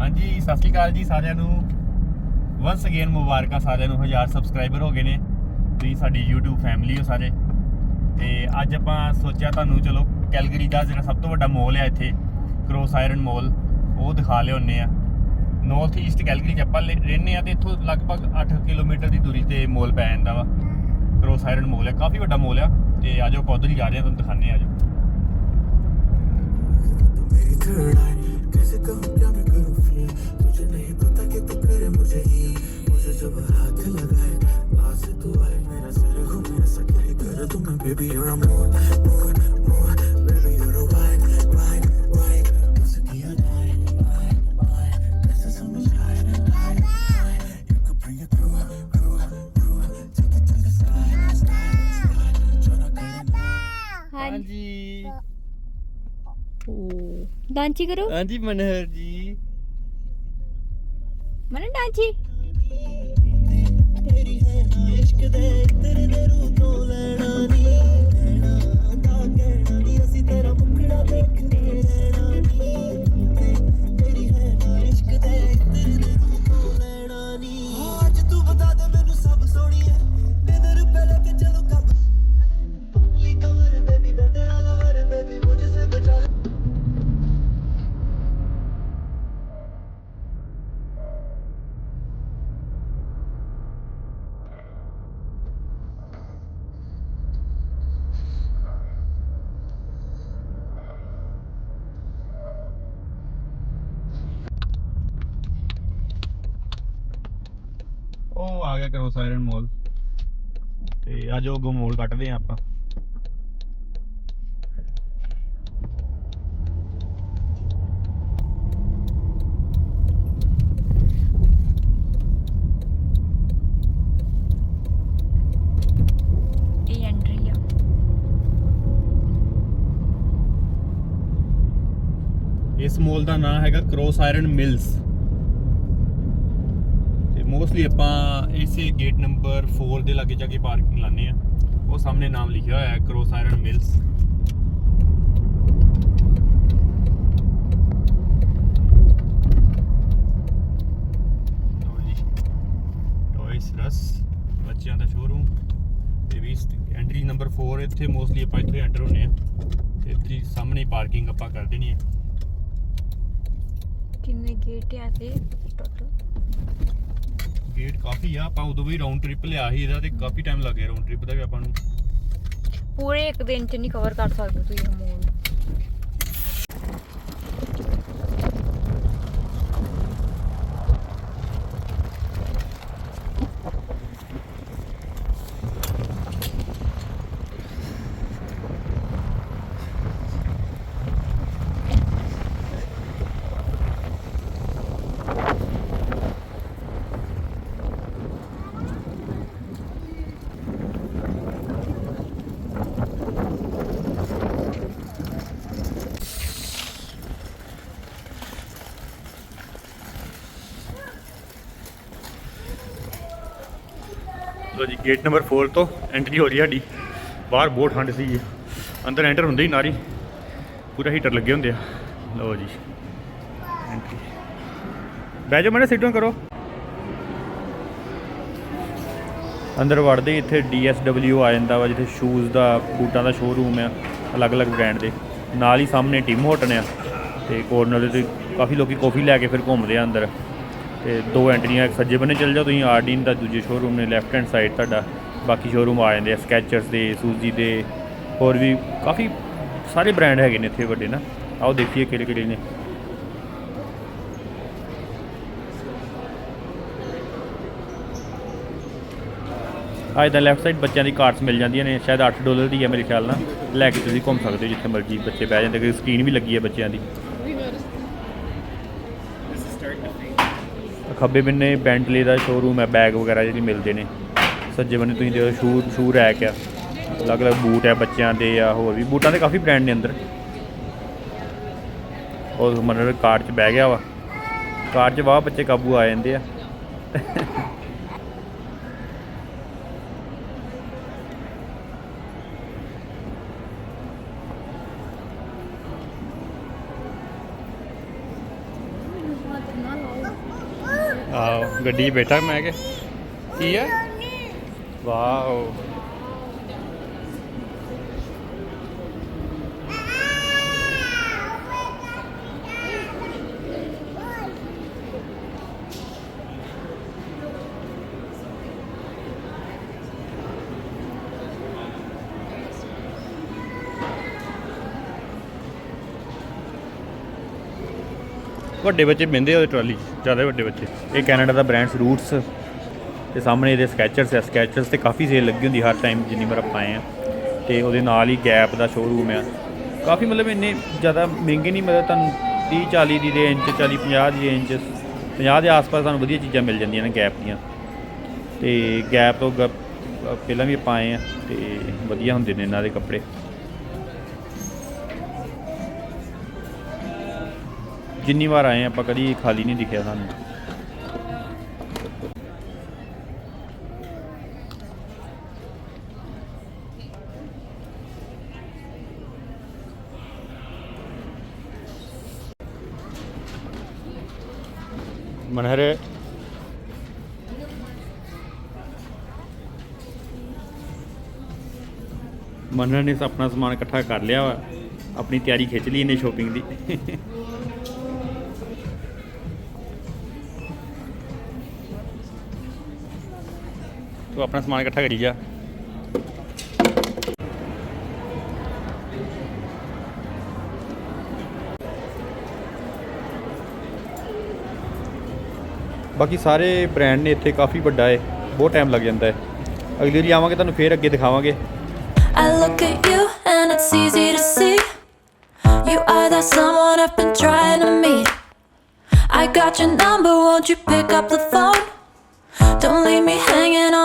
ਹਾਂਜੀ, ਸਤਿ ਸ਼੍ਰੀ ਅਕਾਲ ਜੀ ਸਾਰਿਆਂ ਨੂੰ। ਵਨਸ ਅਗੇਨ ਮੁਬਾਰਕਾਂ ਸਾਰਿਆਂ ਨੂੰ, ਹਜ਼ਾਰ ਸਬਸਕ੍ਰਾਈਬਰ ਹੋ ਗਏ ਨੇ। ਤੁਸੀਂ ਸਾਡੀ YouTube ਫੈਮਿਲੀ ਹੋ ਸਾਰੇ। ਤੇ ਅੱਜ ਆਪਾਂ ਸੋਚਿਆ ਤੁਹਾਨੂੰ, ਚਲੋ, ਕੈਲਗਰੀ ਦਾ ਜਿਹੜਾ ਸਭ ਤੋਂ ਵੱਡਾ ਮੋਲ ਹੈ ਇੱਥੇ ਕ੍ਰੋਸ ਆਇਰਨ ਮੋਲ ਉਹ ਦਿਖਾ ਲਿਆਉਂਦੇ ਆ ਨਾਰਥ ਈਸਟ ਕੈਲਗਰੀ 'ਚ ਆਪਾਂ ਲ- ਰਹਿੰਦੇ ਆ ਤੇ ਇੱਥੋਂ ਲਗਭਗ 8 ਕਿਲੋਮੀਟਰ ਦੀ ਦੂਰੀ ਤੇ ਮੋਲ ਪੈ ਜਾਂਦਾ ਵਾ। ਕ੍ਰੋਸ ਆਇਰਨ ਮੋਲ ਹੈ ਕਾਫੀ ਵੱਡਾ ਮੋਲ ਆ। ਤੇ ਆਜੋ, ਆਪਾਂ ਉੱਧਰ ਹੀ ਜਾ ਰਹੇ ਆ ਤੁਹਾਨੂੰ ਦਿਖਾਉਂਦੇ ਆ ਆਜੋ। Baby, you're a more, more, more. Baby, you're a wine, wine, wine. Once again, wine, wine, wine. This is so much high, high, high. You could bring it through, through, through. Take it to the sky, sky, sky. Tryna get it. ਹਾਂਜੀ ਓ ਡਾਂਚੀ ਕਰੋ ਹਾਂਜੀ ਮਨਹਰ ਜੀ ਮਨ ਡਾਂਚੀ ਤੇਰੀ ਹੈ ਇਸ਼ਕ ਦੇ ਤੇਰੇ ਦੇ ਰੂਹ ਤੋਂ ਲੈ ਉਹ ਆ ਗਿਆ ਕਰੋ ਸਾਇਰਨ ਮਾਲ ਤੇ ਅੱਜ ਉਹ ਅੱਗੋਂ ਮੋਲ ਕੱਟਦੇ ਆ ਆਪਾਂ। ਇਸ ਮੋਲ ਦਾ ਨਾਮ ਹੈਗਾ ਕ੍ਰੋਸ ਆਇਰਨ ਮਿਲਸ ਮੋਸਟਲੀ ਆਪਾਂ ਇਸੇ ਗੇਟ ਨੰਬਰ 4 ਦੇ ਲਾਗੇ ਜਾ ਕੇ ਪਾਰਕਿੰਗ ਲਾਣੇ ਆ ਉਹ ਸਾਹਮਣੇ ਨਾਮ ਲਿਖਿਆ ਹੋਇਆ ਹੈ ਕ੍ਰੋਸ ਆਇਰਨ ਮਿਲਸ ਲਓ ਰਸ ਬੱਚਿਆਂ ਦਾ ਸ਼ੋਰੂਮ ਤੇ ਵੀ ਐਂਟਰੀ ਨੰਬਰ 4 ਇੱਥੇ ਮੋਸਟਲੀ ਆਪਾਂ ਇੱਥੇ ਐਂਟਰ ਹੁੰਨੇ ਆ ਤੇ ਇੱਥੇ ਸਾਹਮਣੇ ਪਾਰਕਿੰਗ ਆਪਾਂ ਕਰ ਦੇਣੀ ਹੈ। ਕਿੰਨੇ ਗੇਟ ਆ ਤੇ ਟੋਟਲ ਗੇਟ ਕਾਫੀ ਆ, ਆਪਾਂ ਉਦੋਂ ਵੀ ਰਾਉਂਡ ਟ੍ਰਿਪ ਲਿਆ ਸੀ ਇਹਦਾ ਤੇ ਕਾਫੀ ਟਾਈਮ ਲੱਗਿਆ ਰਾਉਂਡ ਟ੍ਰਿਪ ਦਾ ਵੀ ਆਪਾਂ ਨੂੰ। ਪੂਰੇ ਇੱਕ ਦਿਨ ਚ ਨਹੀਂ ਕਵਰ ਕਰ ਸਕਦੇ ਤੁਸੀਂ ਇਹ ਮੋਲ ਲੋ ਜੀ ਗੇਟ ਨੰਬਰ 4 ਤੋਂ ਐਂਟਰੀ ਹੋ ਰਹੀ ਹੈ ਸਾਡੀ। ਬਾਹਰ ਬਹੁਤ ਠੰਡ ਸੀ ਅੰਦਰ ਐਂਟਰ ਹੁੰਦੇ ਹੀ ਨਾਰੀ। ਪੂਰਾ ਹੀਟਰ ਲੱਗੇ ਹੁੰਦੇ ਆ। ਲੋ ਜੀ। ਐਂਟਰੀ ਬਹਿ ਜਾਓ ਮੈਨੇ ਸਿੱਟੋਂ ਕਰੋ। ਅੰਦਰ ਵੜਦੇ ਇੱਥੇ DSW ਆ ਜਾਂਦਾ ਵਾ, ਜਿੱਥੇ ਸ਼ੂਜ਼ ਦਾ, ਬੂਟਾਂ ਦਾ ਸ਼ੋਰੂਮ ਆ, ਅਲੱਗ-ਅਲੱਗ ਬ੍ਰਾਂਡ ਦੇ। ਨਾਲ ਹੀ ਸਾਹਮਣੇ ਟਿਮ ਹੋਟਨ ਆ। ਤੇ ਕੋਰਨਰ ਤੇ ਕਾਫੀ ਲੋਕੀ ਕਾਫੀ ਲੈ ਕੇ ਫਿਰ ਘੁੰਮਦੇ ਆ ਅੰਦਰ। ਤੇ ਦੋ ਐਂਟਰੀਆਂ, ਇੱਕ ਸੱਜੇ ਬੰਨੇ ਚੱਲ ਜਾਓ, ਤੁਸੀਂ ਆਰਡੀਨ ਦਾ ਦੂਜੇ ਸ਼ੋਰੂਮ ਨੇ ਲੈਫਟ ਹੈਂਡ ਸਾਈਡ ਤੁਹਾਡਾ, ਬਾਕੀ ਸ਼ੋਰੂਮ ਆ ਜਾਂਦੇ ਆ ਸਕੈਚਰਸ ਦੇ ਸੂਜ਼ੀ ਦੇ, ਹੋਰ ਵੀ ਕਾਫੀ ਸਾਰੇ ਬ੍ਰਾਂਡ ਹੈਗੇ ਨੇ ਇੱਥੇ ਵੱਡੇ ਨਾ। ਆਓ ਦੇਖੀਏ ਕਿਹੜੇ ਕਿਹੜੇ ਨੇ। ਅੱਜ ਦਾ ਲੈਫਟ ਸਾਈਡ ਬੱਚਿਆਂ ਦੀ ਕਾਰਟਸ ਮਿਲ ਜਾਂਦੀਆਂ ਨੇ, ਸ਼ਾਇਦ 8 ਡਾਲਰ ਦੀ ਹੈ ਮੇਰੇ ਖਿਆਲ ਨਾਲ। ਲੈ ਕੇ ਤੁਸੀਂ ਘੁੰਮ ਸਕਦੇ ਹੋ ਜਿੱਥੇ ਮਰਜ਼ੀ ਬੱਚੇ ਬਹਿ ਜਾਂਦੇ ਕਿ ਸਕਰੀਨ ਵੀ ਲੱਗੀ ਹੈ ਬੱਚਿਆਂ ਦੀ। ਖੱਬੇ ਬੰਨੇ ਬੈਂਟਲੇ ਦਾ ਸ਼ੋਰੂਮ ਹੈ ਬੈਗ ਵਗੈਰਾ ਜਿਹੜੀ ਮਿਲਦੇ ਨੇ। ਸੱਜੇ ਬੰਨੇ ਤੁਸੀਂ ਦੇਖੋ ਸ਼ੂ ਸ਼ੂ ਰੈਕ ਆ। ਅਲੱਗ-ਅਲੱਗ ਬੂਟ ਹੈ ਬੱਚਿਆਂ ਦੇ ਆ, ਹੋਰ ਵੀ। ਬੂਟਾਂ ਦੇ ਕਾਫੀ ਬ੍ਰਾਂਡ ਨੇ ਅੰਦਰ। ਉਹ ਮਨਰ ਕਾਰਟ 'ਚ ਬਹਿ ਗਿਆ ਵਾ। ਕਾਰ 'ਚ ਵਾਹ ਬੱਚੇ ਕਾਬੂ ਆ ਜਾਂਦੇ ਆ। ਆਹ ਗੱਡੀ 'ਚ ਬੈਠਾ ਮੈਂ ਕਿ। ਕੀ ਹੈ ਵਾਓ। ਵੱਡੇ ਬੱਚੇ ਬਹਿੰਦੇ ਉਹਦੇ ਟਰਾਲੀ 'ਚ, ਜ਼ਿਆਦਾ ਵੱਡੇ ਬੱਚੇ। ਇਹ ਕੈਨੇਡਾ ਦਾ ਬ੍ਰਾਂਡਸ ਰੂਟਸ। ਤੇ ਸਾਹਮਣੇ ਇਹਦੇ ਸਕੈਚਰਸ ਹੈ ਸਕੈਚਰਸ ਤੇ ਕਾਫੀ ਸੇਲ ਲੱਗੀ ਹੁੰਦੀ ਹਰ ਟਾਈਮ ਜਿੰਨੀ ਵਾਰ ਆਪਾਂ ਆਏ ਆ। ਤੇ ਉਹਦੇ ਨਾਲ ਹੀ ਗੈਪ ਦਾ ਸ਼ੋਰੂਮ ਆ। ਕਾਫੀ ਮਤਲਬ ਇੰਨੇ ਜ਼ਿਆਦਾ ਮਹਿੰਗੇ ਨਹੀਂ ਮਤਲਬ ਤੁਹਾਨੂੰ 30 40 ਦੀ ਰੇਂਜ 'ਚ 40 50 ਦੀ ਰੇਂਜ 'ਚ 50 ਦੇ ਆਸ-ਪਾਸ ਤੁਹਾਨੂੰ ਵਧੀਆ ਚੀਜ਼ਾਂ ਮਿਲ ਜਾਂਦੀਆਂ ਨੇ ਗੈਪ ਦੀਆਂ। ਤੇ ਗੈਪ ਤੋਂ ਗ- ਪਹਿਲਾਂ ਵੀ ਆਪਾਂ ਆਏ ਆ ਤੇ ਵਧੀਆ ਹੁੰਦੇ ਨੇ ਇਹਨਾਂ ਦੇ ਕੱਪੜੇ। ਜਿੰਨੀ ਵਾਰ ਆਏ ਆਪਾਂ ਕਦੀ ਖਾਲੀ ਨਹੀਂ ਦਿਖਿਆ ਸਾਨੂੰ। ਮਨਹਰ। ਮਨਹਰ ਨੇ ਆਪਣਾ ਸਮਾਨ ਇਕੱਠਾ ਕਰ ਲਿਆ ਵਾ। ਆਪਣੀ ਤਿਆਰੀ ਖਿੱਚ ਲਈ ਇਹਨੇ ਸ਼ੋਪਿੰਗ ਦੀ। ਤੂੰ ਆਪਣਾ ਸਮਾਨ ਇਕੱਠਾ ਕਰੀ ਜਾ ਬਾਕੀ ਸਾਰੇ ਬ੍ਰਾਂਡ ਨੇ ਇੱਥੇ ਕਾਫੀ ਵੱਡਾ ਹੈ ਬਹੁਤ ਟਾਈਮ ਲੱਗ ਜਾਂਦਾ ਹੈ ਅਗਲੀ ਵਾਰੀ ਆਵਾਂਗੇ ਤੁਹਾਨੂੰ ਫੇਰ ਅੱਗੇ ਦਿਖਾਵਾਂਗੇ I look at you and it's easy to see. You are that someone I've been trying to meet. I got your number, won't you pick up the phone? Don't leave me hanging on